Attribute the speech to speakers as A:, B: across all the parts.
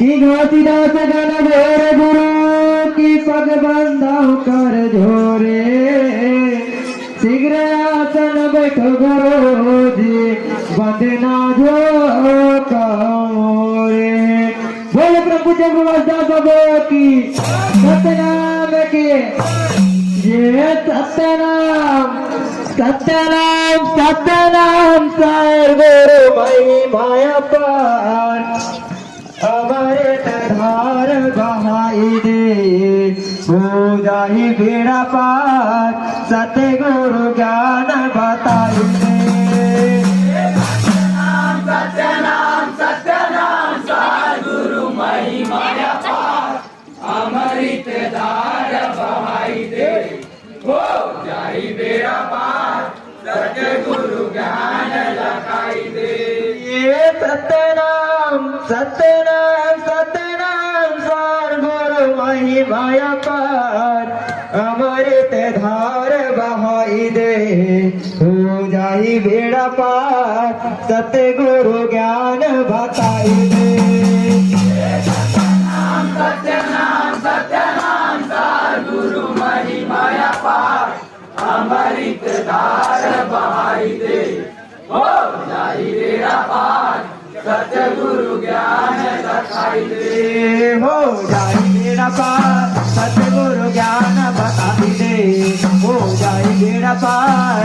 A: की घासीदास गण भेर गुरु की पग बंधाओ कर झोरे। शीघ्र आसन बैठो गुरु जी बंदना जो कमोरे बोल प्रभु जब बाबा की सतनाम के। ये सत्यनाम सत्यनाम सत्यनाम सर गुरु मई माया पार। हो जाही बेड़ा पार सत्य गुरु ज्ञान बताई दे ये सत्यनाम सत्यनाम सत्यनाम. जाई बेड़ा पार सत्य गुरु ज्ञान बताई दे सतगुरु ज्ञान बताई दे हो जाई बेड़ा पार, सतगुरु ज्ञान दे हो बेड़ा पार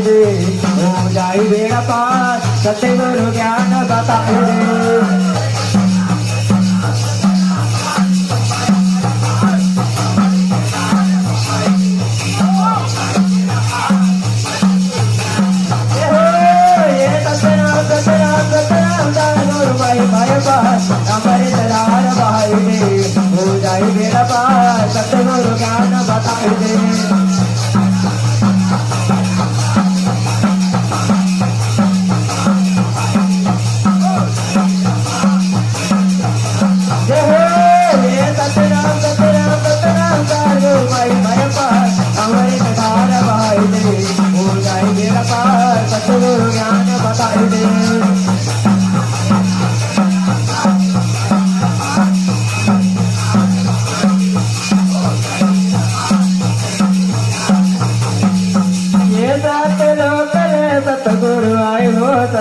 A: दे। हो जाई बेड़ा पार सत्य गुरु ज्ञान बताई दे। ये सतनाम सतनाम सतनाम गुरु माई माया पार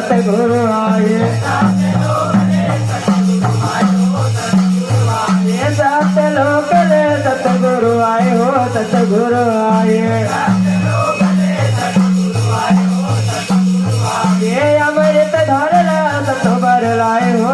A: हो सतगुरु आए ये सात लोक रे सतगुरु आए हो सतगुरु आए ये अमृत धर ला सत भर लाए हो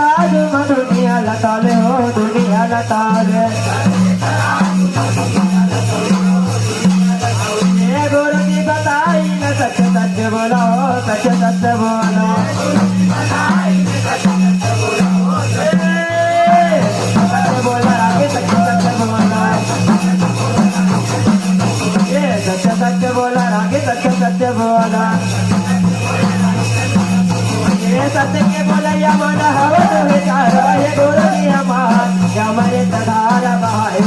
A: संत के बोलैया मन हवा तुम्हें चार बहे हमार हमारे तदार बहाए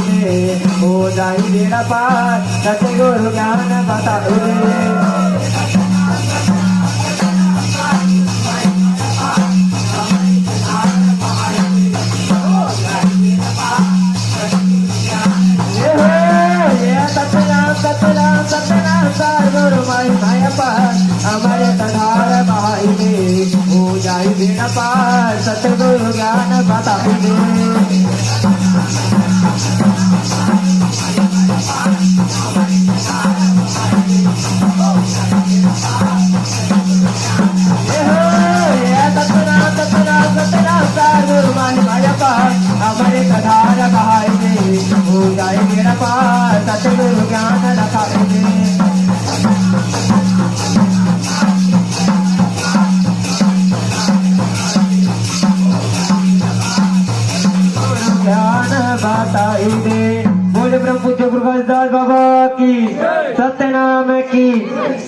A: हो जाई बेड़ा पार सत गुरु ज्ञान बताओ। सतगुरु ज्ञान बताई दास बाबा की सत्यनाम की।